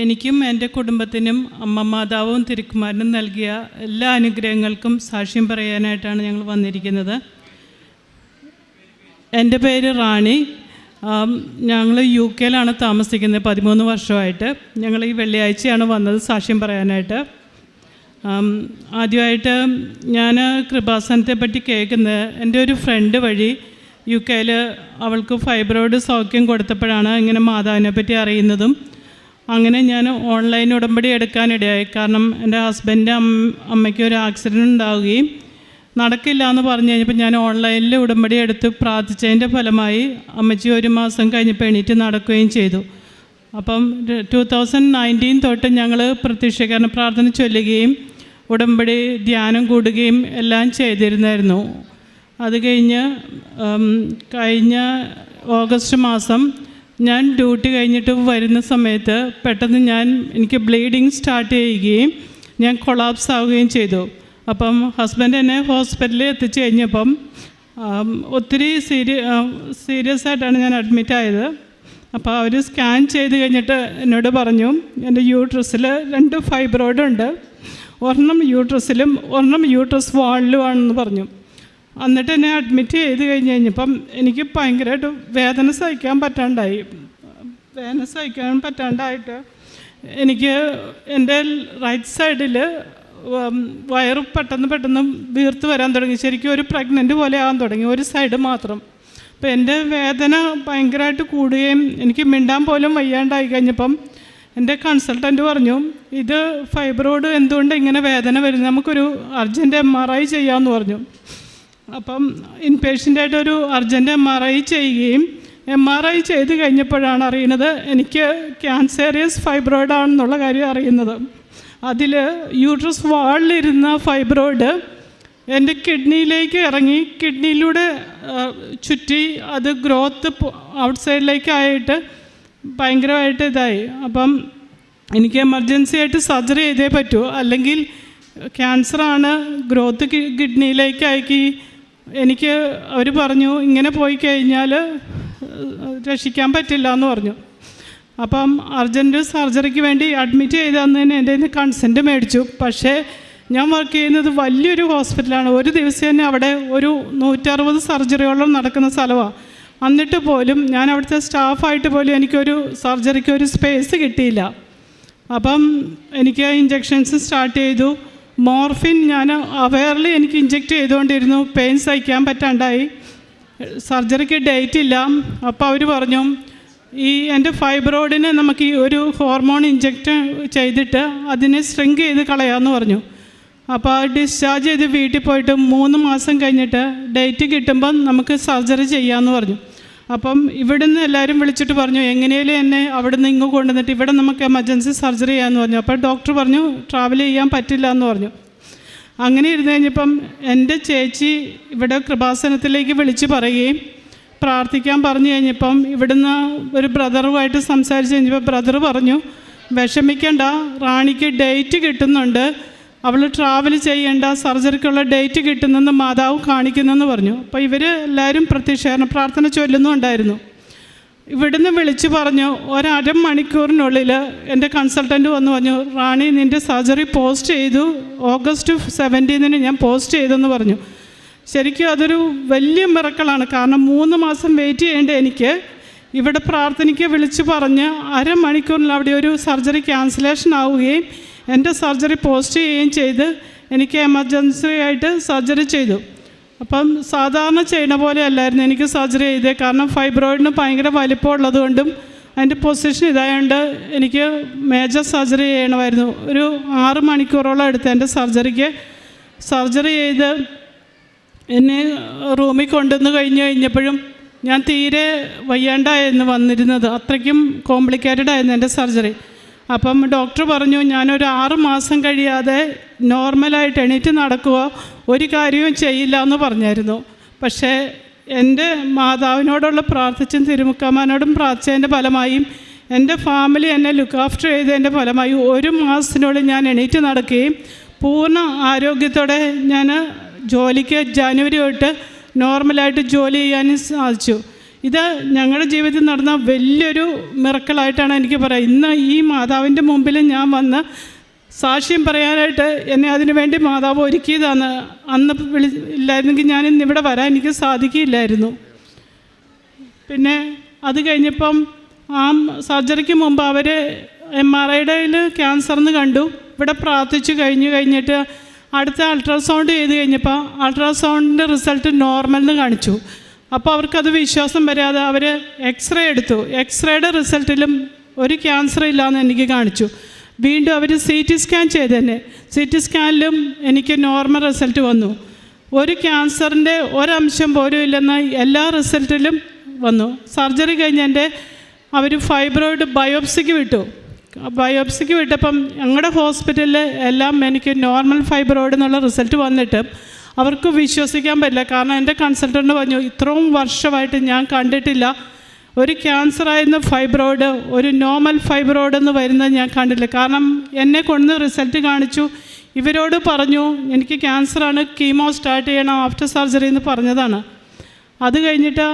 എനിക്കും എന്റെ കുടുംബത്തിനും അമ്മ മാതാവും തിരുക്കുമാരനും നൽകിയ എല്ലാ അനുഗ്രഹങ്ങൾക്കും സാക്ഷ്യം പറയാനായിട്ടാണ് ഞങ്ങൾ വന്നിരിക്കുന്നത്. എന്റെ പേര് റാണി. ഞങ്ങൾ യു കെയിലാണ് താമസിക്കുന്നത് പതിമൂന്ന് വർഷമായിട്ട്. ഞങ്ങൾ ഈ വെള്ളിയാഴ്ചയാണ് വന്നത് സാക്ഷ്യം പറയാനായിട്ട്. ആദ്യമായിട്ട് ഞാൻ കൃപാസനത്തെ പറ്റി കേൾക്കുന്നത് എന്റെ ഒരു ഫ്രണ്ട് വഴി യു കെയിൽ അവൾക്ക് ഫൈബ്രോയിഡ് സൗഖ്യം കൊടുത്തപ്പോഴാണ് ഇങ്ങനെ മാതാവിനെ പറ്റി അറിയുന്നതും അങ്ങനെ ഞാൻ ഓൺലൈൻ ഉടമ്പടി എടുക്കാനിടയായി കാരണം എന്റെ ഹസ്ബൻഡ് അമ്മയ്ക്ക് ഒരു ആക്സിഡന്റ് ഉണ്ടാവുകയും നടക്കില്ല എന്ന് പറഞ്ഞു കഴിഞ്ഞപ്പോൾ ഞാൻ ഓൺലൈനിൽ ഉടമ്പടി എടുത്ത് പ്രാർത്ഥിച്ചതിന്റെ ഫലമായി അമ്മച്ചി ഒരു മാസം കഴിഞ്ഞപ്പോൾ എണീറ്റ് നടക്കുകയും ചെയ്തു. അപ്പം ടു തൗസൻഡ് നയന്റീൻ തൊട്ട് ഞങ്ങൾ പ്രത്യക്ഷീകരണ പ്രാർത്ഥന ചൊല്ലുകയും ഉടമ്പടി ധ്യാനം കൂടുകയും എല്ലാം ചെയ്തിരുന്നായിരുന്നു. അത് കഴിഞ്ഞ് കഴിഞ്ഞ ഓഗസ്റ്റ് മാസം ഞാൻ ഡ്യൂട്ടി കഴിഞ്ഞിട്ട് വരുന്ന സമയത്ത് പെട്ടെന്ന് ഞാൻ എനിക്ക് ബ്ലീഡിങ് സ്റ്റാർട്ട് ചെയ്യുകയും ഞാൻ കൊളാപ്സ് ആവുകയും ചെയ്തു. അപ്പം ഹസ്ബൻഡ് എന്നെ ഹോസ്പിറ്റലിൽ എത്തിച്ചു കഴിഞ്ഞപ്പം ഒത്തിരി സീരിയ സീരിയസ് ആയിട്ടാണ് ഞാൻ അഡ്മിറ്റ് ആയത്. അപ്പോൾ അവർ സ്കാൻ ചെയ്ത് കഴിഞ്ഞിട്ട് എന്നോട് പറഞ്ഞു എന്റെ യൂട്രസിൽ രണ്ട് ഫൈബ്രോയിഡ് ഉണ്ട്. ഒരെണ്ണം യൂട്രസിലും ഒരെണ്ണം യൂട്രസ് വാളിലുമാണെന്ന് പറഞ്ഞു. എന്നിട്ട് എന്നെ അഡ്മിറ്റ് ചെയ്ത് കഴിഞ്ഞ് കഴിഞ്ഞപ്പം എനിക്ക് ഭയങ്കരമായിട്ട് വേദന സഹിക്കാൻ പറ്റാണ്ടായി. വേദന സഹിക്കാൻ പറ്റാണ്ടായിട്ട് എനിക്ക് എന്റെ റൈറ്റ് സൈഡിൽ വയറ് പെട്ടെന്ന് പെട്ടെന്ന് വീർത്ത് വരാൻ തുടങ്ങി. ശരിക്കും ഒരു പ്രഗ്നന്റ് പോലെ ആകാൻ തുടങ്ങി ഒരു സൈഡ് മാത്രം. അപ്പോൾ എന്റെ വേദന ഭയങ്കരമായിട്ട് കൂടുകയും എനിക്ക് മിണ്ടാൻ പോലും വയ്യാണ്ടായി കഴിഞ്ഞപ്പം എന്റെ കൺസൾട്ടന്റ് പറഞ്ഞു ഇത് ഫൈബ്രോയിഡ് എന്തുകൊണ്ട് ഇങ്ങനെ വേദന വരുന്നത് നമുക്കൊരു അർജന്റ് എം ആർ ഐ ചെയ്യാമെന്ന് പറഞ്ഞു. അപ്പം ഇൻപേഷ്യന്റായിട്ട് ഒരു അർജന്റ് എം ആർ ഐ ചെയ്യുകയും എം ആർ ഐ ചെയ്ത് കഴിഞ്ഞപ്പോഴാണ് അറിയുന്നത് എനിക്ക് ക്യാൻസേറിയസ് ഫൈബ്രോയിഡ് ആണെന്നുള്ള കാര്യം അറിയുന്നത്. അതിൽ യൂട്രസ് വാളിലിരുന്ന ഫൈബ്രോയിഡ് എന്റെ കിഡ്നിയിലേക്ക് ഇറങ്ങി കിഡ്നിയിലൂടെ ചുറ്റി അത് ഗ്രോത്ത് ഔട്ട് സൈഡിലേക്കായിട്ട് ഭയങ്കരമായിട്ട് ഇതായി. അപ്പം എനിക്ക് എമർജൻസി ആയിട്ട് സർജറി ചെയ്തേ പറ്റൂ. അല്ലെങ്കിൽ ക്യാൻസറാണ് ഗ്രോത്ത് കിഡ്നിയിലേക്കാക്കി എനിക്ക് അവർ പറഞ്ഞു ഇങ്ങനെ പോയി കഴിഞ്ഞാൽ രക്ഷിക്കാൻ പറ്റില്ല എന്ന് പറഞ്ഞു. അപ്പം അർജന്റ് സർജറിക്ക് വേണ്ടി അഡ്മിറ്റ് ചെയ്ത് തന്നതിന് എന്റെ കൺസെന്റ് മേടിച്ചു. പക്ഷേ ഞാൻ വർക്ക് ചെയ്യുന്നത് വലിയൊരു ഹോസ്പിറ്റലാണ് ഒരു ദിവസം തന്നെ അവിടെ ഒരു നൂറ്ററുപത് സർജറിയോളം നടക്കുന്ന സ്ഥലമാണ് എന്നിട്ട് പോലും ഞാൻ അവിടുത്തെ സ്റ്റാഫായിട്ട് പോലും എനിക്കൊരു സർജറിക്ക് ഒരു സ്പേസ് കിട്ടിയില്ല. അപ്പം എനിക്ക് ഇഞ്ചെക്ഷൻസ് സ്റ്റാർട്ട് ചെയ്തു. മോർഫിൻ ഞാൻ അവയർലി എനിക്ക് ഇഞ്ചെക്റ്റ് ചെയ്തുകൊണ്ടിരുന്നു. പെയിൻ സഹിക്കാൻ പറ്റാണ്ടായി. സർജറിക്ക് ഡേറ്റ് ഇല്ല. അപ്പോൾ അവർ പറഞ്ഞു ഈ എന്റെ ഫൈബ്രോയിഡിന് നമുക്ക് ഈ ഒരു ഹോർമോൺ ഇഞ്ചെക്റ്റ് ചെയ്തിട്ട് അതിനെ സ്ട്രിങ്ക് ചെയ്ത് കളയാമെന്ന് പറഞ്ഞു. അപ്പോൾ ഡിസ്ചാർജ് ചെയ്ത് വീട്ടിൽ പോയിട്ട് മൂന്ന് മാസം കഴിഞ്ഞിട്ട് ഡേറ്റ് കിട്ടുമ്പം നമുക്ക് സർജറി ചെയ്യാമെന്ന് പറഞ്ഞു. അപ്പം ഇവിടുന്ന് എല്ലാവരും വിളിച്ചിട്ട് പറഞ്ഞു എങ്ങനെയാലും എന്നെ നിന്ന് ഇങ്ങ് കൊണ്ടുവന്നിട്ട് ഇവിടെ നമുക്ക് എമർജൻസി സർജറി ചെയ്യാമെന്ന് പറഞ്ഞു. അപ്പോൾ ഡോക്ടർ പറഞ്ഞു ട്രാവൽ ചെയ്യാൻ പറ്റില്ല എന്ന് പറഞ്ഞു. അങ്ങനെ ഇരുന്ന് കഴിഞ്ഞപ്പം എന്റെ ചേച്ചി ഇവിടെ കൃപാസനത്തിലേക്ക് വിളിച്ച് പറയുകയും പ്രാർത്ഥിക്കാൻ പറഞ്ഞു കഴിഞ്ഞപ്പം ഇവിടുന്ന് ഒരു ബ്രദറുമായിട്ട് സംസാരിച്ച് കഴിഞ്ഞപ്പോൾ ബ്രദർ പറഞ്ഞു വിഷമിക്കണ്ട റാണിക്ക് ഡേറ്റ് കിട്ടുന്നുണ്ട് അവൾ ട്രാവൽ ചെയ്യേണ്ട സർജറിക്കുള്ള ഡേറ്റ് കിട്ടുന്നെന്ന് മാതാവ് കാണിക്കുന്നെന്ന് പറഞ്ഞു. അപ്പോൾ ഇവർ എല്ലാവരും പ്രത്യക്ഷീകരണ പ്രാർത്ഥന ചൊല്ലുന്നുണ്ടായിരുന്നു. ഇവിടുന്ന് വിളിച്ചു പറഞ്ഞു ഒരര മണിക്കൂറിനുള്ളിൽ എന്റെ കൺസൾട്ടന്റ് വന്ന് പറഞ്ഞു റാണി നിന്റെ സർജറി പോസ്റ്റ് ചെയ്തു. ഓഗസ്റ്റ് സെവന്റീനിന് ഞാൻ പോസ്റ്റ് ചെയ്തെന്ന് പറഞ്ഞു. ശരിക്കും അതൊരു വലിയ മിറക്കളാണ് കാരണം മൂന്ന് മാസം വെയിറ്റ് ചെയ്യേണ്ട എനിക്ക് ഇവിടെ പ്രാർത്ഥനയ്ക്ക് വിളിച്ച് പറഞ്ഞ് അരമണിക്കൂറിൽ അവിടെ ഒരു സർജറി ക്യാൻസലേഷൻ ആവുകയും എന്റെ സർജറി പോസ്റ്റ് ചെയ്യുകയും ചെയ്ത് എനിക്ക് എമർജൻസി ആയിട്ട് സർജറി ചെയ്തു. അപ്പം സാധാരണ ചെയ്യുന്ന പോലെ അല്ലായിരുന്നു എനിക്ക് സർജറി ചെയ്തത് കാരണം ഫൈബ്രോയിഡിന് ഭയങ്കര വലിപ്പമുള്ളത് കൊണ്ടും അതിന്റെ പൊസിഷൻ ഇതായതുകൊണ്ട് എനിക്ക് മേജർ സർജറി ചെയ്യണമായിരുന്നു. ഒരു ആറ് മണിക്കൂറോളം എടുത്ത് എന്റെ സർജറിക്ക് സർജറി ചെയ്ത് എന്നെ റൂമിൽ കൊണ്ടുവന്ന് കഴിഞ്ഞ് കഴിഞ്ഞപ്പോഴും ഞാൻ തീരെ വയ്യാണ്ടായിരുന്നു വന്നിരുന്നത്. അത്രയ്ക്കും കോംപ്ലിക്കേറ്റഡ് ആയിരുന്നു എന്റെ സർജറി. അപ്പം ഡോക്ടർ പറഞ്ഞു ഞാനൊരു ആറ് മാസം കഴിയാതെ നോർമലായിട്ട് എണീറ്റ് നടക്കുക ഒരു കാര്യവും ചെയ്യില്ല എന്ന് പറഞ്ഞായിരുന്നു. പക്ഷേ എന്റെ മാതാവിനോടുള്ള പ്രാർത്ഥിച്ചും തിരുമുക്കാമാനോടും പ്രാർത്ഥിച്ചതിന്റെ ഫലമായും എന്റെ ഫാമിലി എന്നെ ലുക്ക് ആഫ്റ്റർ ചെയ്തതിന്റെ ഫലമായി ഒരു മാസത്തിനുള്ളിൽ ഞാൻ എണീറ്റ് നടക്കുകയും പൂർണ ആരോഗ്യത്തോടെ ഞാൻ ജോലിക്ക് ജാനുവരി തൊട്ട് നോർമലായിട്ട് ജോലി ചെയ്യാനും സാധിച്ചു. ഇത് ഞങ്ങളുടെ ജീവിതത്തിൽ നടന്ന വലിയൊരു മിറക്കളായിട്ടാണ് എനിക്ക് പറയാം. ഇന്ന് ഈ മാതാവിന്റെ മുമ്പിൽ ഞാൻ വന്ന് സാക്ഷ്യം പറയാനായിട്ട് എന്നെ അതിനു വേണ്ടി മാതാവ് ഒരുക്കിയതാണ്. അന്ന് വിളി ഇല്ലായിരുന്നെങ്കിൽ ഞാൻ ഇന്ന് ഇവിടെ വരാൻ എനിക്ക് സാധിക്കില്ലായിരുന്നു പിന്നെ അത് കഴിഞ്ഞപ്പം ആ സർജറിക്ക് മുമ്പ് അവർ എം ആർ ഐയുടെ ക്യാൻസർന്ന് കണ്ടു. ഇവിടെ പ്രാർത്ഥിച്ചു കഴിഞ്ഞു കഴിഞ്ഞിട്ട് അടുത്ത അൾട്രാസൗണ്ട് ചെയ്ത് കഴിഞ്ഞപ്പോൾ അൾട്രാസൗണ്ടിന്റെ റിസൾട്ട് നോർമൽ എന്ന് കാണിച്ചു. അപ്പോൾ അവർക്കത് വിശ്വാസം വരാതെ അവർ എക്സ്റേ എടുത്തു. എക്സ്റേയുടെ റിസൾട്ടിലും ഒരു ക്യാൻസർ ഇല്ലയെന്ന് എനിക്ക് കാണിച്ചു. വീണ്ടും അവർ സി ടി സ്കാൻ ചെയ്ത് തന്നെ സി ടി സ്കാനിലും എനിക്ക് നോർമൽ റിസൾട്ട് വന്നു. ഒരു ക്യാൻസറിന്റെ ഒരംശം പോലും ഇല്ലെന്ന് എല്ലാ റിസൾട്ടിലും വന്നു. സർജറി കഴിഞ്ഞ് എന്റെ അവർ ഫൈബ്രോയിഡ് ബയോപ്സിക്ക് വിട്ടു. ബയോപ്സിക്ക് വിട്ടപ്പം ഞങ്ങളുടെ ഹോസ്പിറ്റലിൽ എല്ലാം എനിക്ക് നോർമൽ ഫൈബ്രോയിഡ് എന്നുള്ള റിസൾട്ട് വന്നിട്ട് അവർക്ക് വിശ്വസിക്കാൻ പറ്റില്ല. കാരണം എന്റെ കൺസൾട്ടന്റ് പറഞ്ഞു ഇത്രയും വർഷമായിട്ട് ഞാൻ കണ്ടിട്ടില്ല. ഒരു ക്യാൻസർ ആയിരുന്ന ഫൈബ്രോയിഡ് ഒരു നോർമൽ ഫൈബ്രോയിഡ് എന്ന് വരുന്നത് ഞാൻ കണ്ടില്ല കാരണം എന്നെ കൊണ്ട് റിസൾട്ട് കാണിച്ചു. ഇവരോട് പറഞ്ഞു എനിക്ക് ക്യാൻസറാണ് കീമോ സ്റ്റാർട്ട് ചെയ്യണം ആഫ്റ്റർ സർജറി എന്ന് പറഞ്ഞതാണ്. അത് കഴിഞ്ഞിട്ട്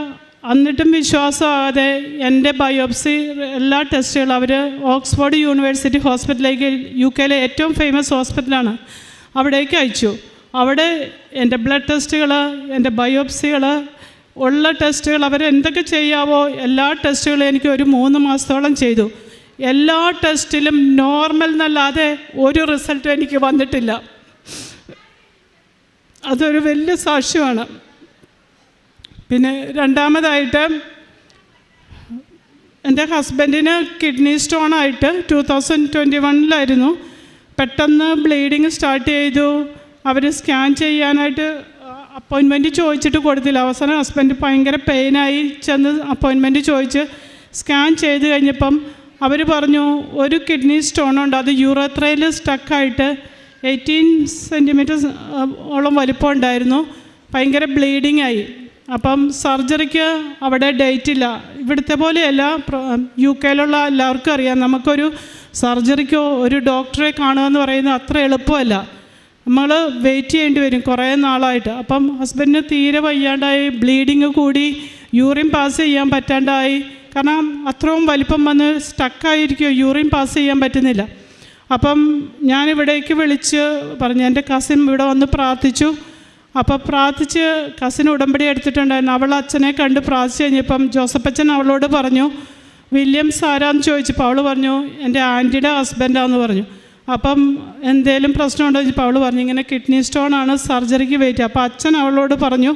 എന്നിട്ടും വിശ്വാസമാകാതെ എന്റെ ബയോപ്സി എല്ലാ ടെസ്റ്റുകളും അവർ ഓക്സ്ഫോർഡ് യൂണിവേഴ്സിറ്റി ഹോസ്പിറ്റലിലേക്ക് യു കെയിലെ ഏറ്റവും ഫേമസ് ഹോസ്പിറ്റലാണ് അവിടേക്ക് അയച്ചു. അവിടെ എന്റെ ബ്ലഡ് ടെസ്റ്റുകൾ എന്റെ ബയോപ്സികൾ ഉള്ള ടെസ്റ്റുകൾ അവർ എന്തൊക്കെ ചെയ്യാവോ എല്ലാ ടെസ്റ്റുകളും എനിക്ക് ഒരു മൂന്ന് മാസത്തോളം ചെയ്തു. എല്ലാ ടെസ്റ്റിലും നോർമൽ എന്നല്ലാതെ ഒരു റിസൾട്ടും എനിക്ക് വന്നിട്ടില്ല. അതൊരു വലിയ സാക്ഷ്യമാണ്. പിന്നെ രണ്ടാമതായിട്ട് എന്റെ ഹസ്ബൻഡിന് കിഡ്നി സ്റ്റോൺ ആയിട്ട് ടു തൗസൻഡ് ട്വന്റി വണ്ണിലായിരുന്നു പെട്ടെന്ന് ബ്ലീഡിങ് സ്റ്റാർട്ട് ചെയ്തു. അവർ സ്കാൻ ചെയ്യാനായിട്ട് അപ്പോയിൻമെന്റ് ചോദിച്ചിട്ട് കൊടുത്തില്ല. അവസാനം ഹസ്ബൻഡ് ഭയങ്കര പെയിനായി ചെന്ന് അപ്പോയിൻമെന്റ് ചോദിച്ച് സ്കാൻ ചെയ്ത് കഴിഞ്ഞപ്പം അവർ പറഞ്ഞു ഒരു കിഡ്നി സ്റ്റോൺ ഉണ്ട്. അത് യൂറോത്രയിൽ സ്റ്റക്കായിട്ട് എയ്റ്റീൻ സെന്റിമീറ്റർ ഓളം വലിപ്പം ഉണ്ടായിരുന്നു. ഭയങ്കര ബ്ലീഡിങ് ആയി. അപ്പം സർജറിക്ക് അവിടെ ഡേറ്റ് ഇല്ല. ഇവിടുത്തെ പോലെയല്ല യു കെയിലുള്ള എല്ലാവർക്കും അറിയാം. നമുക്കൊരു സർജറിക്കോ ഒരു ഡോക്ടറെ കാണുക എന്ന് പറയുന്നത് അത്ര എളുപ്പമല്ല. നമ്മൾ വെയിറ്റ് ചെയ്യേണ്ടി വരും കുറേ നാളായിട്ട്. അപ്പം ഹസ്ബൻഡിന് തീരെ വയ്യാണ്ടായി ബ്ലീഡിങ് കൂടി യൂറിൻ പാസ് ചെയ്യാൻ പറ്റാണ്ടായി. കാരണം അത്രയും വലിപ്പം വന്ന് സ്റ്റക്കായിരിക്കുമോ യൂറിൻ പാസ് ചെയ്യാൻ പറ്റുന്നില്ല. അപ്പം ഞാൻ ഇവിടേക്ക് വിളിച്ച് പറഞ്ഞു എന്റെ കസിൻ ഇവിടെ വന്ന് പ്രാർത്ഥിച്ചു. അപ്പോൾ പ്രാർത്ഥിച്ച് കസിൻ ഉടമ്പടി എടുത്തിട്ടുണ്ടായിരുന്നു. അവൾ അച്ഛനെ കണ്ട് പ്രാർത്ഥിച്ച് കഴിഞ്ഞപ്പം ജോസഫച്ചൻ അവളോട് പറഞ്ഞു വില്യംസ് ആരാന്ന് ചോദിച്ചപ്പോൾ അവൾ പറഞ്ഞു എന്റെ ആന്റിയുടെ ഹസ്ബൻഡാന്ന് പറഞ്ഞു. അപ്പം എന്തേലും പ്രശ്നമുണ്ടോ? ചോദിച്ചപ്പോൾ അവൾ പറഞ്ഞു ഇങ്ങനെ കിഡ്നി സ്റ്റോൺ ആണ് സർജറിക്ക് വെയിറ്റ്. അപ്പോൾ അച്ഛൻ അവളോട് പറഞ്ഞു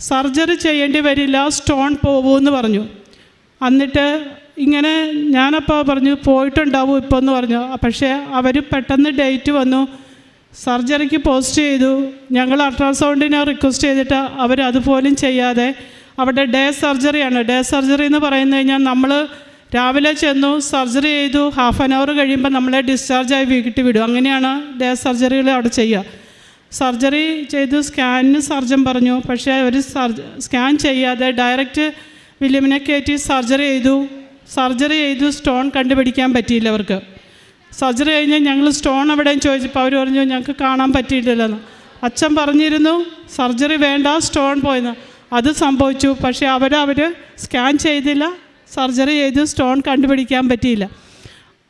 സർജറി ചെയ്യേണ്ടി വരില്ല സ്റ്റോൺ പോകുമെന്ന് പറഞ്ഞു. എന്നിട്ട് ഇങ്ങനെ ഞാനപ്പോൾ പറഞ്ഞു പോയിട്ടുണ്ടാവും ഇപ്പോൾ എന്ന് പറഞ്ഞു. പക്ഷേ അവർ പെട്ടെന്ന് ഡേറ്റ് വന്നു. സർജറിക്ക് പോസ്റ്റ് ചെയ്തു. ഞങ്ങൾ അൾട്രാസൗണ്ടിനെ റിക്വസ്റ്റ് ചെയ്തിട്ട് അവർ അതുപോലും ചെയ്യാതെ അവിടെ ഡേ സർജറിയാണ്. ഡേ സർജറി എന്ന് പറയുന്നത് കഴിഞ്ഞാൽ നമ്മൾ രാവിലെ ചെന്നു സർജറി ചെയ്തു ഹാഫ് ആൻ അവർ കഴിയുമ്പോൾ നമ്മളെ ഡിസ്ചാർജായി വീട്ടിൽ വിടും. അങ്ങനെയാണ് ഡേ സർജറികൾ അവിടെ ചെയ്യുക. സർജറി ചെയ്ത് സ്കാനിന് സർജൻ പറഞ്ഞു. പക്ഷേ അവർ സ്കാൻ ചെയ്യാതെ ഡയറക്റ്റ് വില്യമിനെ കയറ്റി സർജറി ചെയ്തു. സർജറി ചെയ്തു സ്റ്റോൺ കണ്ടുപിടിക്കാൻ പറ്റിയില്ല അവർക്ക്. സർജറി കഴിഞ്ഞ് ഞങ്ങൾ സ്റ്റോൺ എവിടെയും ചോദിച്ചപ്പോൾ അവർ പറഞ്ഞു ഞങ്ങൾക്ക് കാണാൻ പറ്റിയിട്ടില്ലെന്ന് അച്ഛൻ പറഞ്ഞിരുന്നു സർജറി വേണ്ട സ്റ്റോൺ പോയെന്ന്. അത് സംഭവിച്ചു. പക്ഷേ അവർ അവർ സ്കാൻ ചെയ്തില്ല. സർജറി ചെയ്ത് സ്റ്റോൺ കണ്ടുപിടിക്കാൻ പറ്റിയില്ല.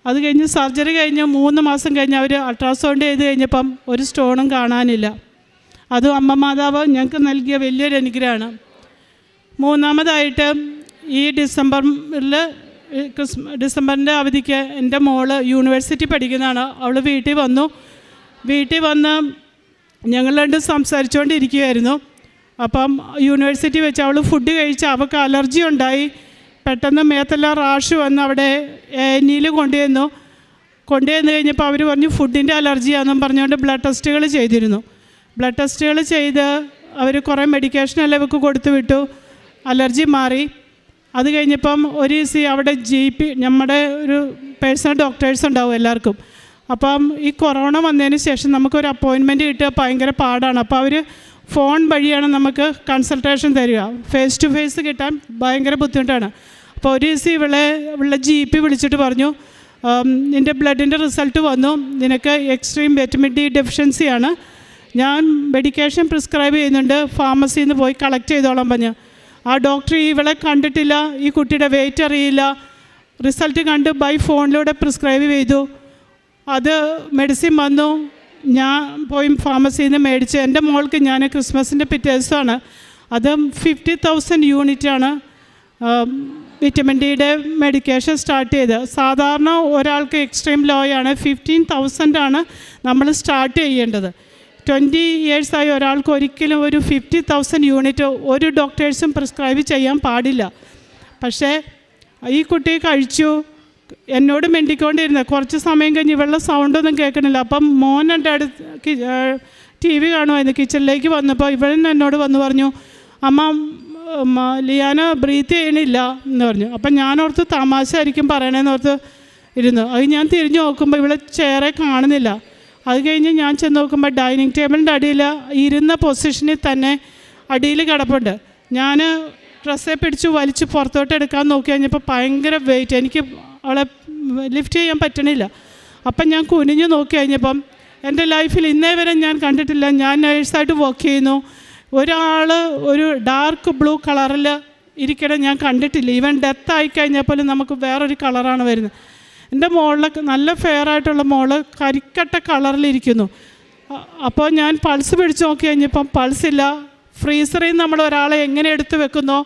അത് കഴിഞ്ഞ് സർജറി കഴിഞ്ഞ് മൂന്ന് മാസം കഴിഞ്ഞ് അവർ അൾട്രാസൗണ്ട് ചെയ്ത് കഴിഞ്ഞപ്പം ഒരു സ്റ്റോണും കാണാനില്ല. അതും അമ്മ മാതാവ് ഞങ്ങൾക്ക് നൽകിയ വലിയൊരു അനുഗ്രഹമാണ്. മൂന്നാമതായിട്ട് ഈ ഡിസംബറിൽ ഡിസംബറിന്റെ അവധിക്ക് എന്റെ മോൾ യൂണിവേഴ്സിറ്റി പഠിക്കുന്നതാണ്. അവൾ വീട്ടിൽ വന്നു. വീട്ടിൽ വന്ന് ഞങ്ങൾ രണ്ടും സംസാരിച്ചുകൊണ്ടിരിക്കുകയായിരുന്നു. അപ്പം യൂണിവേഴ്സിറ്റി വെച്ച് അവൾ ഫുഡ് കഴിച്ച് അവൾക്ക് അലർജി ഉണ്ടായി. പെട്ടെന്ന് മേത്തെല്ലാം റാഷ് വന്ന് അവിടെ എനിയിൽ കൊണ്ടുവന്നു. കൊണ്ടുവന്ന് കഴിഞ്ഞപ്പോൾ അവർ പറഞ്ഞു ഫുഡിന്റെ അലർജിയാണെന്നും പറഞ്ഞുകൊണ്ട് ബ്ലഡ് ടെസ്റ്റുകൾ ചെയ്തിരുന്നു. ബ്ലഡ് ടെസ്റ്റുകൾ ചെയ്ത് അവർ കുറേ മെഡിക്കേഷനെല്ലാം ഇവർക്ക് കൊടുത്തു വിട്ടു. അലർജി മാറി. അത് കഴിഞ്ഞപ്പം ഒരു ദിവസം അവിടെ ജി പി നമ്മുടെ ഒരു പേഴ്സണൽ ഡോക്ടേഴ്സ് ഉണ്ടാവും എല്ലാവർക്കും. അപ്പം ഈ കൊറോണ വന്നതിന് ശേഷം നമുക്കൊരു അപ്പോയിൻമെന്റ് കിട്ടുക ഭയങ്കര പാടാണ്. അപ്പോൾ അവർ ഫോൺ വഴിയാണ് നമുക്ക് കൺസൾട്ടേഷൻ തരിക. ഫേസ് ടു ഫേസ് കിട്ടാൻ ഭയങ്കര ബുദ്ധിമുട്ടാണ്. അപ്പോൾ ഒരു ദിവസം ഇവളെ ഇവളുടെ ജി പി വിളിച്ചിട്ട് പറഞ്ഞു "ഉം, നിന്റെ ബ്ലഡിന്റെ റിസൾട്ട് വന്നു. നിനക്ക് എക്സ്ട്രീം വിറ്റമിൻ ഡി ഡെഫിഷ്യൻസിയാണ് ഞാൻ മെഡിക്കേഷൻ പ്രിസ്ക്രൈബ് ചെയ്യുന്നുണ്ട്. ഫാർമസിയിൽ നിന്ന് പോയി കളക്ട് ചെയ്തോളാം പറഞ്ഞു. ആ ഡോക്ടർ ഇവളെ കണ്ടിട്ടില്ല. ഈ കുട്ടിയുടെ വെയിറ്റ് അറിയില്ല. റിസൾട്ട് കണ്ട് ബൈ ഫോണിലൂടെ പ്രിസ്ക്രൈബ് ചെയ്തു. അത് മെഡിസിൻ വന്നു. ഞാൻ പോയി ഫാർമസിയിൽ നിന്ന് മേടിച്ച്. എന്റെ മോൾക്ക് ഞാൻ ക്രിസ്മസിന്റെ പിറ്റേ ദിവസമാണ്. അത് ഫിഫ്റ്റി തൗസൻഡ് യൂണിറ്റാണ് വിറ്റമിൻ ഡിയുടെ മെഡിക്കേഷൻ സ്റ്റാർട്ട് ചെയ്ത് സാധാരണ ഒരാൾക്ക് എക്സ്ട്രീം ലോ ആണ് ഫിഫ്റ്റീൻ ആണ് നമ്മൾ സ്റ്റാർട്ട് ചെയ്യേണ്ടത്. ട്വന്റി ഇയേഴ്സായി ഒരാൾക്ക് ഒരിക്കലും ഒരു ഫിഫ്റ്റി തൗസൻഡ് യൂണിറ്റ് ഒരു ഡോക്ടേഴ്സും പ്രിസ്ക്രൈബ് ചെയ്യാൻ പാടില്ല. പക്ഷേ ഈ കുട്ടി കഴിച്ചു എന്നോട് മിണ്ടിക്കൊണ്ടിരുന്നത് കുറച്ച് സമയം കഴിഞ്ഞ് ഇവളുടെ സൗണ്ടൊന്നും കേൾക്കണില്ല. അപ്പം മോൻ എന്റെ അടുത്ത് ടി വി കാണുമായിരുന്നു കിച്ചണിലേക്ക് വന്നപ്പോൾ ഇവൻ എന്നോട് വന്ന് പറഞ്ഞു അമ്മ ലിയാന ബ്രീത്ത് ചെയ്യണില്ല എന്ന് പറഞ്ഞു. അപ്പം ഞാനോർത്ത് തമാശ ആയിരിക്കും പറയണേന്ന് ഓർത്ത് ഇരുന്നു. അത് ഞാൻ തിരിഞ്ഞു നോക്കുമ്പോൾ ഇവിടെ ചെയറെ കാണുന്നില്ല. അത് കഴിഞ്ഞ് ഞാൻ ചെന്ന് നോക്കുമ്പോൾ ഡൈനിങ് ടേബിളിന്റെ അടിയിൽ ഇരുന്ന പൊസിഷനിൽ തന്നെ അടിയിൽ കിടപ്പുണ്ട്. ഞാൻ ഡ്രസ്സെ പിടിച്ച് വലിച്ച് പുറത്തോട്ട് എടുക്കാൻ നോക്കി കഴിഞ്ഞപ്പോൾ ഭയങ്കര വെയിറ്റ് എനിക്ക് അവളെ ലിഫ്റ്റ് ചെയ്യാൻ പറ്റണില്ല. അപ്പം ഞാൻ കുനിഞ്ഞു നോക്കി കഴിഞ്ഞപ്പം എന്റെ ലൈഫിൽ ഇന്നേ വരെ ഞാൻ കണ്ടിട്ടില്ല. ഞാൻ നേഴ്സായിട്ട് വർക്ക് ചെയ്യുന്നു. ഒരാൾ ഒരു ഡാർക്ക് ബ്ലൂ കളറിൽ ഇരിക്കണം ഞാൻ കണ്ടിട്ടില്ല. ഈവൻ ഡെത്ത് ആയി പോലും നമുക്ക് വേറൊരു കളറാണ് വരുന്നത്. എന്റെ മോളിൽ നല്ല ഫെയർ ആയിട്ടുള്ള മോൾ കരിക്കട്ട കളറിലിരിക്കുന്നു അപ്പോൾ ഞാൻ പൾസ് പിടിച്ച് നോക്കി കഴിഞ്ഞപ്പം പൾസില്ല ഫ്രീസറിൽ നമ്മൾ ഒരാളെ എങ്ങനെ എടുത്ത് വെക്കുന്നോ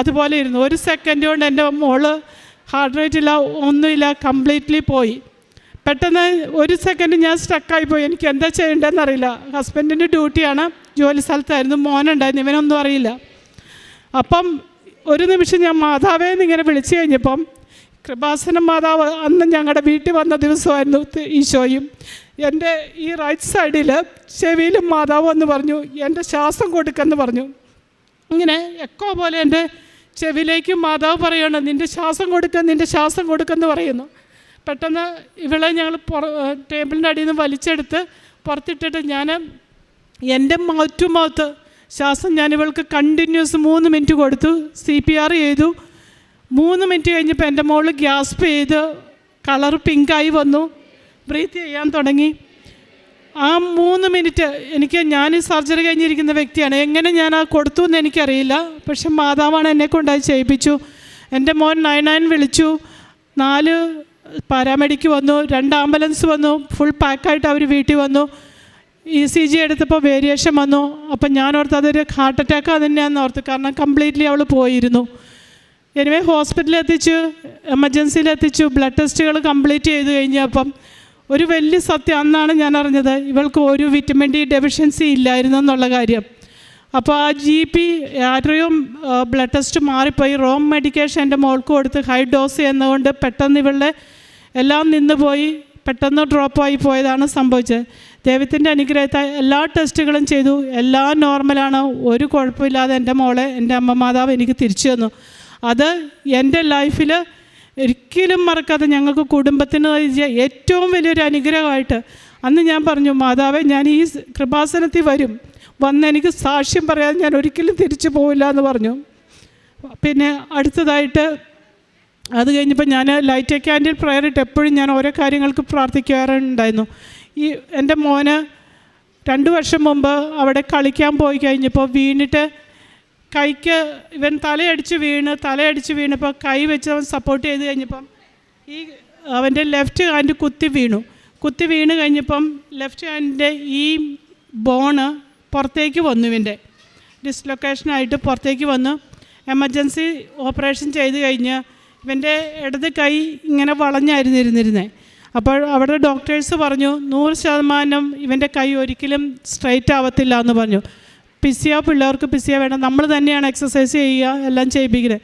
അതുപോലെ ഇരുന്നു. ഒരു സെക്കൻഡ് കൊണ്ട് എന്റെ മോൾ ഹാർട്ട് റേറ്റ് ഇല്ല ഒന്നുമില്ല കംപ്ലീറ്റ്ലി പോയി. പെട്ടെന്ന് ഒരു സെക്കൻഡ് ഞാൻ സ്റ്റക്കായി പോയി എനിക്ക് എന്താ ചെയ്യേണ്ടതെന്ന് അറിയില്ല. ഹസ്ബൻഡിന്റെ ഡ്യൂട്ടിയാണ് ജോലി സ്ഥലത്തായിരുന്നു. മോനുണ്ടായിരുന്നു. ഇവനൊന്നും അറിയില്ല. അപ്പം ഒരു നിമിഷം ഞാൻ മാതാവേന്ന് ഇങ്ങനെ വിളിച്ചു കഴിഞ്ഞപ്പം കൃപാസന മാതാവ് അന്ന് ഞങ്ങളുടെ വീട്ടിൽ വന്ന ദിവസമായിരുന്നു ഈശോയും. എന്റെ ഈ റൈറ്റ് സൈഡിൽ ചെവിയിലും മാതാവ് എന്ന് പറഞ്ഞു. എന്റെ ശ്വാസം കൊടുക്കെന്ന് പറഞ്ഞു. ഇങ്ങനെ എക്കോ പോലെ എന്റെ ചെവിയിലേക്കും മാതാവ് പറയണം നിന്റെ ശ്വാസം കൊടുക്കുക നിന്റെ ശ്വാസം കൊടുക്കെന്ന് പറയുന്നു. പെട്ടെന്ന് ഇവളെ ഞങ്ങൾ ടേബിളിന്റെ അടിയിൽ നിന്ന് വലിച്ചെടുത്ത് പുറത്തിട്ടിട്ട് ഞാൻ എന്റെ മൗത്ത് ടു മൗത്ത് ശ്വാസം ഞാൻ ഇവൾക്ക് കണ്ടിന്യൂസ് മൂന്ന് മിനിറ്റ് കൊടുത്തു സി പി ആർ ചെയ്തു. മൂന്ന് മിനിറ്റ് കഴിഞ്ഞപ്പോൾ എന്റെ മോൾ ഗ്യാസ്പ് ചെയ്ത് കളർ പിങ്കായി വന്നു. ബ്രീത്ത് ചെയ്യാൻ തുടങ്ങി. ആ മൂന്ന് മിനിറ്റ് എനിക്ക് ഞാൻ ഈ സർജറി കഴിഞ്ഞിരിക്കുന്ന വ്യക്തിയാണ്. എങ്ങനെ ഞാൻ ആ കൊടുത്തു എന്ന് എനിക്കറിയില്ല. പക്ഷെ മാതാവാണ് എന്നെ കൊണ്ടായി ചെയ്യിപ്പിച്ചു. എന്റെ മോൻ നയൻ നയൻ വിളിച്ചു. നാല് പാരാമെഡിക്ക് വന്നു രണ്ട് ആംബുലൻസ് വന്നു ഫുൾ പാക്കായിട്ട് അവർ വീട്ടിൽ വന്നു. ഇ സി ജി എടുത്തപ്പോൾ വേരിയേഷൻ വന്നു. അപ്പം ഞാൻ ഓർത്ത് അതൊരു ഹാർട്ട് അറ്റാക്ക് തന്നെയാണെന്ന് ഓർത്ത്. കാരണം കംപ്ലീറ്റ്ലി അവൾ പോയിരുന്നു. എനിവേ ഹോസ്പിറ്റലിൽ എത്തിച്ചു എമർജൻസിയിൽ എത്തിച്ചു. ബ്ലഡ് ടെസ്റ്റുകൾ കംപ്ലീറ്റ് ചെയ്ത് കഴിഞ്ഞപ്പം ഒരു വലിയ സത്യം അന്നാണ് ഞാൻ അറിഞ്ഞത് ഇവൾക്ക് ഒരു വിറ്റമിൻ ഡി ഡെഫിഷ്യൻസി ഇല്ലായിരുന്നു എന്നുള്ള കാര്യം. അപ്പോൾ ആ ജി പി ആരുടെയും ബ്ലഡ് ടെസ്റ്റ് മാറിപ്പോയി. റോം മെഡിക്കേഷൻ എന്റെ മോൾക്ക് കൊടുത്ത് ഹൈ ഡോസ് എന്നതുകൊണ്ട് പെട്ടെന്ന് ഇവളുടെ എല്ലാം നിന്ന് പോയി പെട്ടെന്ന് ഡ്രോപ്പായി പോയതാണ് സംഭവിച്ചത്. ദൈവത്തിന്റെ അനുഗ്രഹത്താൽ എല്ലാ ടെസ്റ്റുകളും ചെയ്തു. എല്ലാം നോർമലാണ്. ഒരു കുഴപ്പമില്ലാതെ എന്റെ മോളെ എന്റെ അമ്മ മാതാവ് എനിക്ക് തിരിച്ചു തന്നു. അത് എന്റെ ലൈഫിൽ ഒരിക്കലും മറക്കാതെ ഞങ്ങൾക്ക് കുടുംബത്തിന് ഏറ്റവും വലിയൊരു അനുഗ്രഹമായിട്ട് അന്ന് ഞാൻ പറഞ്ഞു മാതാവേ ഞാൻ ഈ കൃപാസനത്തിൽ വരും. വന്ന് എനിക്ക് സാക്ഷ്യം പറയാതെ ഞാൻ ഒരിക്കലും തിരിച്ചു പോവില്ല എന്ന് പറഞ്ഞു. പിന്നെ അടുത്തതായിട്ട് അത് കഴിഞ്ഞപ്പോൾ ഞാൻ ലൈറ്റ് ക്യാൻഡിൽ പ്രയർ എപ്പോഴും ഞാൻ ഓരോ കാര്യങ്ങൾക്ക് പ്രാർത്ഥിക്കാറുണ്ടായിരുന്നു. ഈ എന്റെ മോന് രണ്ട് വർഷം മുമ്പ് അവിടെ കളിക്കാൻ പോയി കഴിഞ്ഞപ്പോൾ വീണിട്ട് കൈക്ക് ഇവൻ തലയടിച്ച് വീണ് തലയടിച്ച് വീണപ്പോൾ കൈ വെച്ച് അവൻ സപ്പോർട്ട് ചെയ്ത് കഴിഞ്ഞപ്പം ഈ അവന്റെ ലെഫ്റ്റ് ഹാൻഡ് കുത്തി വീണു. കുത്തി വീണ് കഴിഞ്ഞപ്പം ലെഫ്റ്റ് ഹാൻഡിന്റെ ഈ ബോണ് പുറത്തേക്ക് വന്നു ഇവന്റെ. ഡിസ്ലൊക്കേഷനായിട്ട് പുറത്തേക്ക് വന്നു. എമർജൻസി ഓപ്പറേഷൻ ചെയ്ത് കഴിഞ്ഞ് ഇവന്റെ ഇടത് കൈ ഇങ്ങനെ വളഞ്ഞായിരുന്നു ഇരുന്നിരുന്നത് അപ്പോൾ അവിടെ ഡോക്ടേഴ്സ് പറഞ്ഞു നൂറ് ശതമാനം ഇവന്റെ കൈ ഒരിക്കലും സ്ട്രൈറ്റ് ആവത്തില്ല എന്ന് പറഞ്ഞു. പിസിയ പിള്ളേർക്ക് പിസിയ വേണം നമ്മൾ തന്നെയാണ് എക്സസൈസ് ചെയ്യുക എല്ലാം ചെയ്യിപ്പിക്കുന്നത്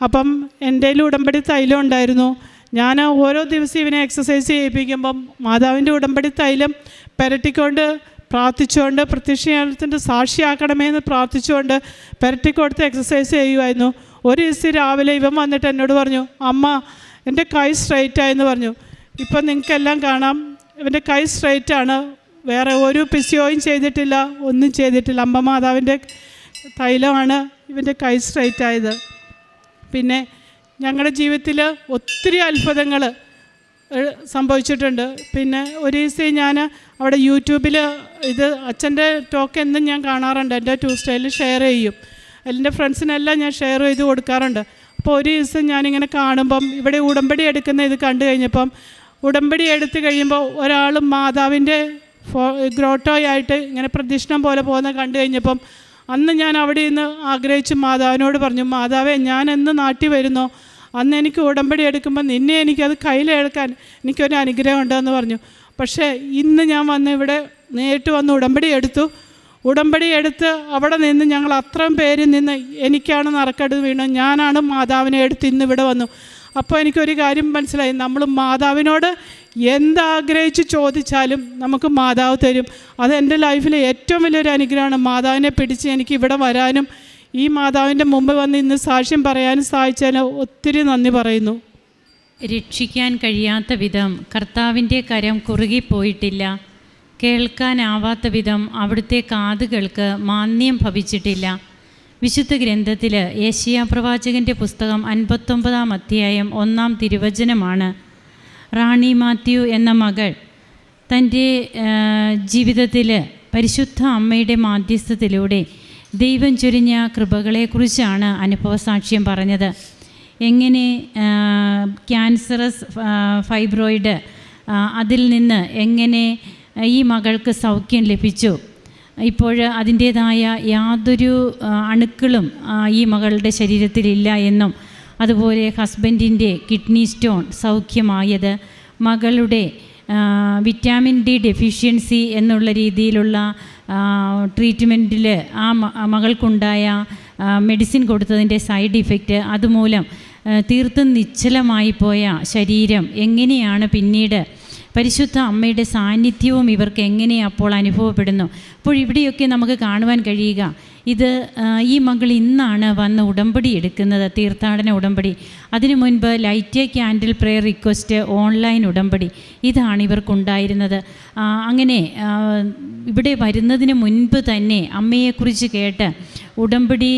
അപ്പം എന്റെ ഉടമ്പടി തൈലം ഉണ്ടായിരുന്നു. ഞാൻ ഓരോ ദിവസം ഇവനെ എക്സസൈസ് ചെയ്യിപ്പിക്കുമ്പം മാതാവിന്റെ ഉടമ്പടി തൈലം പെരട്ടിക്കൊണ്ട് പ്രാർത്ഥിച്ചുകൊണ്ട് പ്രത്യക്ഷത്തിന്റെ സാക്ഷിയാക്കണമേ എന്ന് പ്രാർത്ഥിച്ചുകൊണ്ട് പെരട്ടിക്കൊടുത്ത് എക്സസൈസ് ചെയ്യുമായിരുന്നു. ഒരു ദിവസം രാവിലെ ഇവൻ വന്നിട്ട് എന്നോട് പറഞ്ഞു അമ്മ എന്റെ കൈ സ്ട്രൈറ്റായെന്ന് പറഞ്ഞു. ഇപ്പം നിങ്ങൾക്കെല്ലാം കാണാം. ഇവന്റെ കൈ സ്ട്രൈറ്റാണ് വേറെ ഒരു പിസിയോയും ചെയ്തിട്ടില്ല ഒന്നും ചെയ്തിട്ടില്ല. അമ്മ മാതാവിന്റെ തൈലമാണ് ഇവന്റെ കൈ സ്ട്രൈറ്റായത് പിന്നെ ഞങ്ങളുടെ ജീവിതത്തിൽ ഒത്തിരി അത്ഭുതങ്ങൾ സംഭവിച്ചിട്ടുണ്ട്. പിന്നെ ഒരു ദിവസം ഞാൻ അവിടെ യൂട്യൂബിൽ ഇത് അച്ഛന്റെ ടോക്ക് എന്നും ഞാൻ കാണാറുണ്ട്. എന്റെ ടൂ സ്റ്റൈലിൽ ഷെയർ ചെയ്യും. എന്റെ ഫ്രണ്ട്സിനെല്ലാം ഞാൻ ഷെയർ ചെയ്ത് കൊടുക്കാറുണ്ട്. അപ്പോൾ ഒരു ദിവസം ഞാനിങ്ങനെ കാണുമ്പം ഇവിടെ ഉടമ്പടി എടുക്കുന്ന ഇത് കണ്ടു കഴിഞ്ഞപ്പം ഉടമ്പടി എടുത്തു കഴിയുമ്പോൾ ഒരാൾ മാതാവിന്റെ ഫോ ഗ്രോട്ടോയായിട്ട് ഇങ്ങനെ പ്രദക്ഷിണം പോലെ പോകുന്ന കണ്ടു കഴിഞ്ഞപ്പം അന്ന് ഞാൻ അവിടെ നിന്ന് ആഗ്രഹിച്ച് മാതാവിനോട് പറഞ്ഞു മാതാവേ ഞാൻ എന്ന് നാട്ടിൽ വരുന്നോ. അന്ന് എനിക്ക് ഉടമ്പടി എടുക്കുമ്പോൾ നിന്നെ എനിക്കത് കയ്യിലെടുക്കാൻ എനിക്കൊരു അനുഗ്രഹം ഉണ്ടെന്ന് പറഞ്ഞു. പക്ഷേ ഇന്ന് ഞാൻ വന്ന് ഇവിടെ നേരിട്ട് വന്ന് ഉടമ്പടി എടുത്തു. ഉടമ്പടി എടുത്ത് അവിടെ നിന്ന് ഞങ്ങൾ അത്രയും പേര് നിന്ന് എനിക്കാണ് നറുക്കെടുത്ത് വീണത്. ഞാനാണ് മാതാവിനെ എടുത്ത് ഇന്ന് ഇവിടെ വന്നു. അപ്പോൾ എനിക്കൊരു കാര്യം മനസ്സിലായി. നമ്മൾ മാതാവിനോട് എന്താഗ്രഹിച്ച് ചോദിച്ചാലും നമുക്ക് മാതാവ് തരും. അത് എന്റെ ലൈഫിലെ ഏറ്റവും വലിയൊരു അനുഗ്രഹമാണ്. മാതാവിനെ പിടിച്ച് എനിക്ക് ഇവിടെ വരാനും ഈ മാതാവിന്റെ മുമ്പ് വന്ന് ഇന്ന് സാക്ഷ്യം പറയാനും സഹായിച്ചതിന് ഒത്തിരി നന്ദി പറയുന്നു. രക്ഷിക്കാൻ കഴിയാത്ത വിധം കർത്താവിന്റെ കരം കുറുകിപ്പോയിട്ടില്ല കേൾക്കാനാവാത്ത വിധം അവിടുത്തെ കാതുകൾക്ക് മാന്യം ഭവിച്ചിട്ടില്ല. വിശുദ്ധ ഗ്രന്ഥത്തിൽ യേശിയ പ്രവാചകന്റെ പുസ്തകം അൻപത്തൊമ്പതാം അധ്യായം ഒന്നാം തിരുവചനമാണ്. റാണി മാത്യു എന്ന മകൾ തന്റെ ജീവിതത്തിൽ പരിശുദ്ധ അമ്മയുടെ മാധ്യസ്ഥത്തിലൂടെ ദൈവം ചൊരിഞ്ഞ കൃപകളെക്കുറിച്ചാണ് അനുഭവസാക്ഷ്യം പറഞ്ഞത്. എങ്ങനെ ക്യാൻസറസ് ഫൈബ്രോയിഡ് അതിൽ നിന്ന് എങ്ങനെ ഈ മകൾക്ക് സൗഖ്യം ലഭിച്ചു. ഇപ്പോൾ അതിന്റേതായ യാതൊരു അണുക്കളും ഈ മകളുടെ ശരീരത്തിലില്ല എന്നും അതുപോലെ ഹസ്ബൻഡിന്റെ കിഡ്നി സ്റ്റോൺ സൗഖ്യമായത് മകളുടെ വിറ്റാമിൻ ഡി ഡെഫിഷ്യൻസി എന്നുള്ള രീതിയിലുള്ള ട്രീറ്റ്മെന്റിൽ ആ മകൾക്കുണ്ടായ മെഡിസിൻ കൊടുത്തതിന്റെ സൈഡ് ഇഫക്റ്റ് അതുമൂലം തീർത്തും നിശ്ചലമായി പോയ ശരീരം എങ്ങനെയാണ് പിന്നീട് പരിശുദ്ധ അമ്മയുടെ സാന്നിധ്യവും ഇവർക്ക് എങ്ങനെ അപ്പോൾ അനുഭവപ്പെടുന്നു? അപ്പോൾ ഇവിടെയൊക്കെ നമുക്ക് കാണുവാൻ കഴിയുക. ഇത് ഈ മകൾ ഇന്നാണ് വന്ന് ഉടമ്പടി എടുക്കുന്നത് തീർത്ഥാടന ഉടമ്പടി. അതിനു മുൻപ് light candle prayer request online ഉടമ്പടി ഇതാണ് ഇവർക്കുണ്ടായിരുന്നത് അങ്ങനെ ഇവിടെ വരുന്നതിന് മുൻപ് തന്നെ അമ്മയെക്കുറിച്ച് കേട്ട് ഉടമ്പടി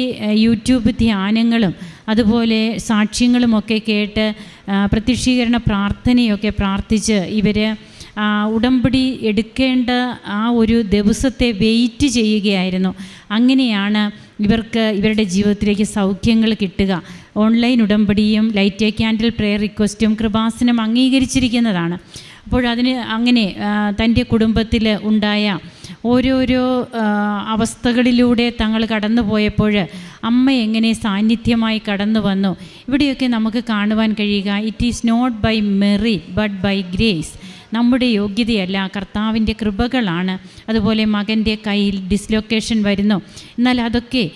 യൂട്യൂബ് ധ്യാനങ്ങളും അതുപോലെ സാക്ഷ്യങ്ങളുമൊക്കെ കേട്ട് പ്രത്യക്ഷീകരണ പ്രാർത്ഥനയൊക്കെ പ്രാർത്ഥിച്ച് ഇവർ ഉടമ്പടി എടുക്കേണ്ട ആ ഒരു ദിവസത്തെ വെയിറ്റ് ചെയ്യുകയായിരുന്നു. അങ്ങനെയാണ് ഇവർക്ക് ഇവരുടെ ജീവിതത്തിലേക്ക് സൗഖ്യങ്ങൾ കിട്ടുക. ഓൺലൈൻ ഉടമ്പടിയും ലൈറ്റ് എ ക്യാൻഡിൽ പ്രെയർ റിക്വസ്റ്റും കൃപാസനം അംഗീകരിച്ചിരിക്കുന്നതാണ്. അപ്പോൾ അതിന് അങ്ങനെ തന്റെ കുടുംബത്തിൽ ഉണ്ടായ ഓരോരോ അവസ്ഥകളിലൂടെ തങ്ങൾ കടന്നു പോയപ്പോൾ അമ്മ എങ്ങനെ സാന്നിധ്യമായി കടന്നു വന്നു ഇവിടെയൊക്കെ നമുക്ക് കാണുവാൻ കഴിയുക. It is not by merit but by grace നമ്മുടെ യോഗ്യതയല്ല കർത്താവിന്റെ കൃപകളാണ്. അതുപോലെ മകന്റെ കയ്യിൽ ഡിസ്ലൊക്കേഷൻ വരുന്നു. എന്നാൽ അതൊക്കെ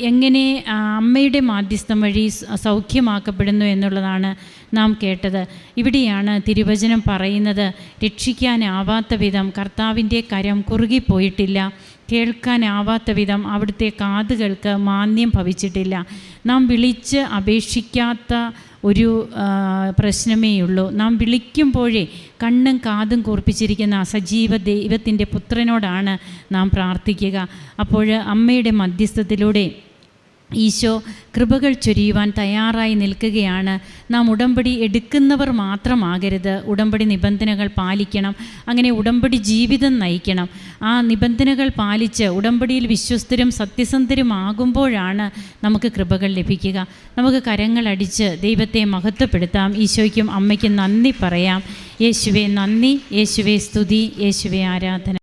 എങ്ങനെ അമ്മയുടെ മാധ്യസ്ഥം വഴി സൗഖ്യമാക്കപ്പെടുന്നു എന്നുള്ളതാണ് നാം കേട്ടത്. ഇവിടെയാണ് തിരുവചനം പറയുന്നത് രക്ഷിക്കാനാവാത്ത വിധം കർത്താവിന്റെ കരം കുറുകിപ്പോയിട്ടില്ല. കേൾക്കാനാവാത്ത വിധം അവിടുത്തെ കാതുകൾക്ക് മാന്യം ഭവിച്ചിട്ടില്ല. നാം വിളിച്ച് അപേക്ഷിക്കാത്ത ഒരു പ്രശ്നമേ ഉള്ളൂ. നാം വിളിക്കുമ്പോഴേ കണ്ണും കാതും കൂർപ്പിച്ചിരിക്കുന്ന സജീവ ദൈവത്തിന്റെ പുത്രനോടാണ് നാം പ്രാർത്ഥിക്കുക. അപ്പോൾ അമ്മയുടെ മധ്യസ്ഥത്തിലൂടെ ഈശോ കൃപകൾ ചൊരിയുവാൻ തയ്യാറായി നിൽക്കുകയാണ്. നാം ഉടമ്പടി എടുക്കുന്നവർ മാത്രമാകരുത്. ഉടമ്പടി നിബന്ധനകൾ പാലിക്കണം. അങ്ങനെ ഉടമ്പടി ജീവിതം നയിക്കണം. ആ നിബന്ധനകൾ പാലിച്ച് ഉടമ്പടിയിൽ വിശ്വസ്തരും സത്യസന്ധരുമാകുമ്പോഴാണ് നമുക്ക് കൃപകൾ ലഭിക്കുക. നമുക്ക് കരങ്ങളടിച്ച് ദൈവത്തെ മഹത്വപ്പെടുത്താം. ഈശോയ്ക്കും അമ്മയ്ക്കും നന്ദി പറയാം. യേശുവെ നന്ദി. യേശുവെ സ്തുതി. യേശുവെ ആരാധന.